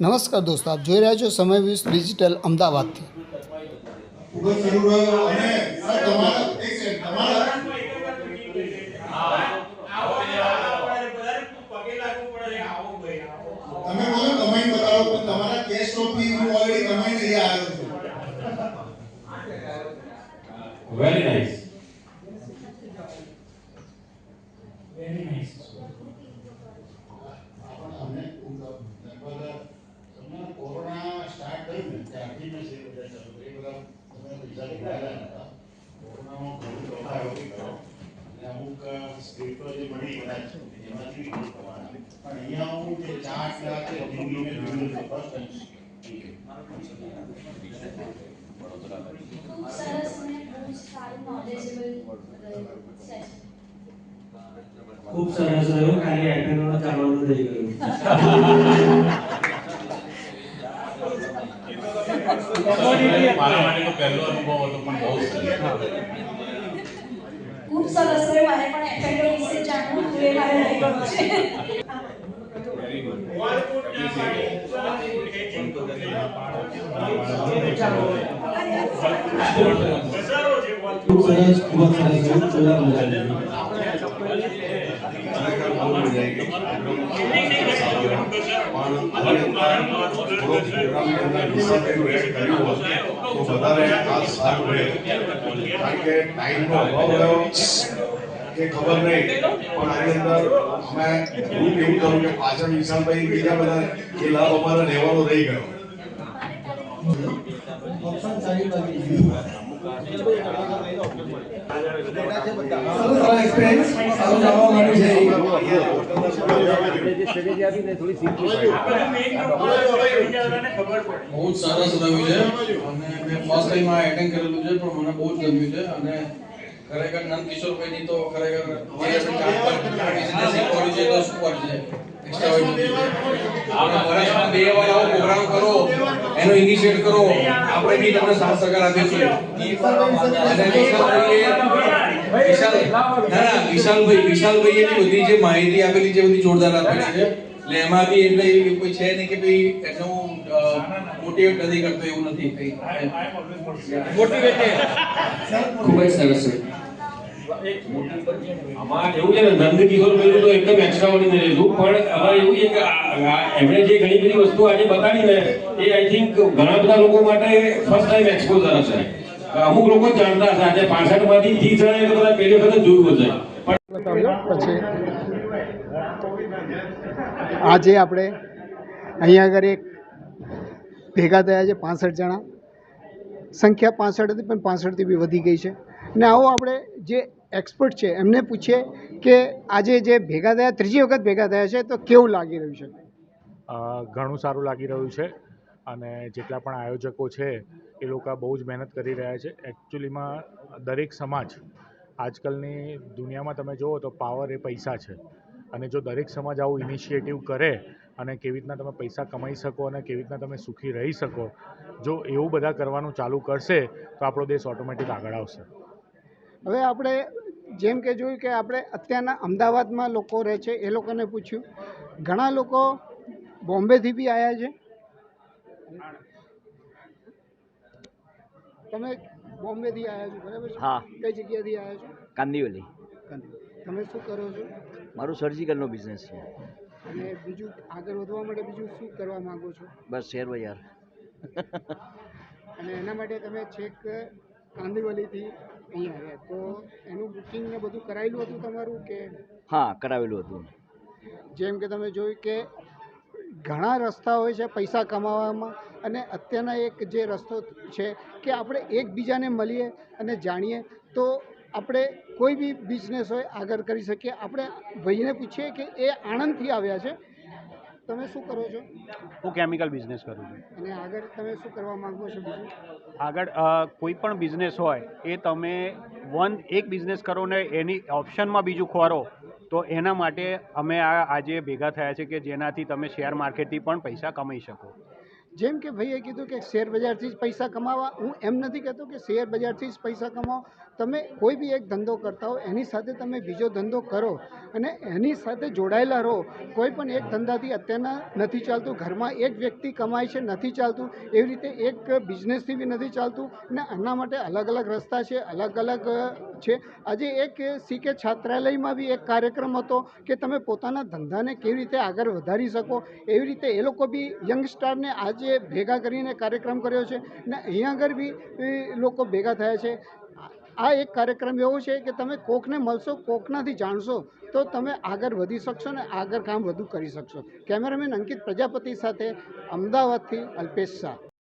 નમસ્કાર દોસ્તો આપ જોઈ રહ્યા છો સમય વીસ ડિજિટલ અમદાવાદથી. વેરી નાઇસ વેરી રહ્યો અને સર તમારા એક સેકન્ડ તમારા તમે બોલો કમાઈને બતાવો પણ તમારા કેશ ફ્લોથી હું ઓલરેડી કમાઈને અહીંયા આવ્યો છું Very nice. અમને લગભગ તમને કોરોના સ્ટાર્ટ થયું ને ત્યારથી મેં શેર બજાર ચાલુ કર્યું. એ બધા તમે પૈસા જોડાયેલા હતા કોરોનામાં સરસ ખૂબ સરસ રહ્યું ખાલી આઈપીએલ ચાલવાનું રહી ગયું. મારા માટે તો પહેલો અનુભવ પણ બહુ સરસ ખૂબ સરસ મારે પણ એફએનઓ વિશે જાણવું હતું એ મારે રહી ગયું છે ખૂબ સરસ ખૂબ સરસ જોવા મજા આવી કે ખબર નહીં પણ આની અંદર અમે હું કેવું કરું કે પાછળ વિશાલભાઈ બીજા બધા કે લાભ અમારે લેવાનો રહી ગયો બહુ જ સરસ રહ્યું છે. અને મેં ફર્સ્ટ ટાઈમ આ એટેન્ડ કરેલું છે પણ મને બહુ જ ગમ્યું છે. અને ખરેખર નંદકિશોરભાઈની તો ખરેખર છે તો શું છે? એક્સ્ટ્રા આપણે વર્ષમાં બે વાર આવો પ્રોગ્રામ કરો એનો ઇનિશિયેટ કરો આપણે બી તમને સાથ સહકાર આપીશું અને વિશાલભાઈએ વિશાલ ના ના વિશાલભાઈ વિશાલભાઈએ બધી જે માહિતી આપેલી છે. બધી જોરદાર આપેલી છે એટલે એમાં બી એટલે એવી કોઈ છે નહીં કે ભાઈ એનું મોટિવેટ નથી કરતો એવું નથી મોટિવેટેડ ખૂબ જ સરસ આજે આપણે અહીંયા આગળ એક ભેગા થયા છે, પાસઠ જણા. સંખ્યા પાસઠ હતી, પણ પાસઠથી બી વધી ગઈ છે. ને આવો આપણે જે એક્સપર્ટ છે, એમને પૂછીએ કે આજે જે ભેગા થયા, ત્રીજી વખત ભેગા થયા છે, તો કેવું લાગી રહ્યું છે? ઘણું સારું લાગી રહ્યું છે અને જેટલા પણ આયોજકો છે, એ લોકો બહુ જ મહેનત કરી રહ્યા છે. એકચ્યુઅલીમાં દરેક સમાજ આજકાલની દુનિયામાં તમે જુઓ તો પાવર એ પૈસા છે અને જો દરેક સમાજ આવું ઇનિશિયેટિવ કરે અને કેવી રીતના તમે પૈસા કમાઈ શકો અને કેવી રીતના તમે સુખી રહી શકો, જો એવું બધા કરવાનું ચાલુ કરશે, તો આપણો દેશ ઓટોમેટિક આગળ આવશે. હવે આપણે જેમ કે જોયું કે આપણે અત્યારના અમદાવાદમાં લોકો રહે છે એ લોકોને પૂછ્યું. ઘણા લોકો બોમ્બેથી બી આવ્યા છે. તમે બોમ્બેથી આવ્યા છો બરાબર છે? હા. કઈ જગ્યાથી આવ્યા છો? કાંદીવલી. તમે શું કરો છો? મારું સર્જિકલનો બિઝનેસ છે. અને બીજું આગળ વધવા માટે બીજું શું કરવા માંગો છો? બસ શેર બજાર અને એના માટે તમે છેક કાંદીવલીથી અહીં આવ્યા તો એનું બુકિંગ ને બધું કરાયેલું હતું તમારું કે? હા કરાવેલું હતું. જેમ કે તમે જોયું કે ઘણા રસ્તા હોય છે પૈસા કમાવામાં અને અત્યારના એક જે રસ્તો છે કે આપણે એકબીજાને મળીએ અને જાણીએ તો આપણે કોઈ બી બિઝનેસ હોય આગળ કરી શકીએ. આપણે ભાઈને પૂછીએ કે એ આણંદથી આવ્યા છે. તમે શું કરો છો? હું કેમિકલ બિઝનેસ કરું છું. અને આગળ તમે શું કરવા માંગો છો આગળ કોઈ પણ બિઝનેસ હોય એ તમે વન એક બિઝનેસ કરો ને એની ઓપ્શનમાં બીજું ખોરો તો એના માટે અમે આ આજે ભેગા થયા છે કે જેનાથી તમે શેર માર્કેટથી પણ પૈસા કમાઈ શકો. જેમ કે ભાઈએ કીધું કે શેર બજારથી જ પૈસા કમાવા. હું એમ નથી કહેતો કે શેર બજારથી જ પૈસા કમાવો. તમે કોઈ બી એક ધંધો કરતા હો, એની સાથે તમે બીજો ધંધો કરો અને એની સાથે જોડાયેલા રહો. કોઈ પણ એક ધંધાથી અત્યારના નથી ચાલતું, ઘરમાં એક વ્યક્તિ કમાય છે, નથી ચાલતું, એવી રીતે એક બિઝનેસથી બી નથી ચાલતું ને આના માટે અલગ અલગ રસ્તા છે અલગ અલગ છે. આજે એક સીકે છાત્રાલયમાં બી એક કાર્યક્રમ હતો કે તમે પોતાના ધંધાને કેવી રીતે આગળ વધારી શકો, એવી રીતે એ લોકો બી યંગસ્ટારને આજે ભેગા કરીને કાર્યક્રમ કર્યો છે ને અહીંયા આગળ બી લોકો ભેગા થયા છે. આ એક કાર્યક્રમ એવો છે કે તમે કોકને મળશો, કોકનાથી જાણશો, તો તમે આગળ વધી શકશો ને આગળ કામ વધુ કરી શકશો. કેમેરામેન અંકિત પ્રજાપતિ સાથે અમદાવાદથી અલ્પેશ શાહ.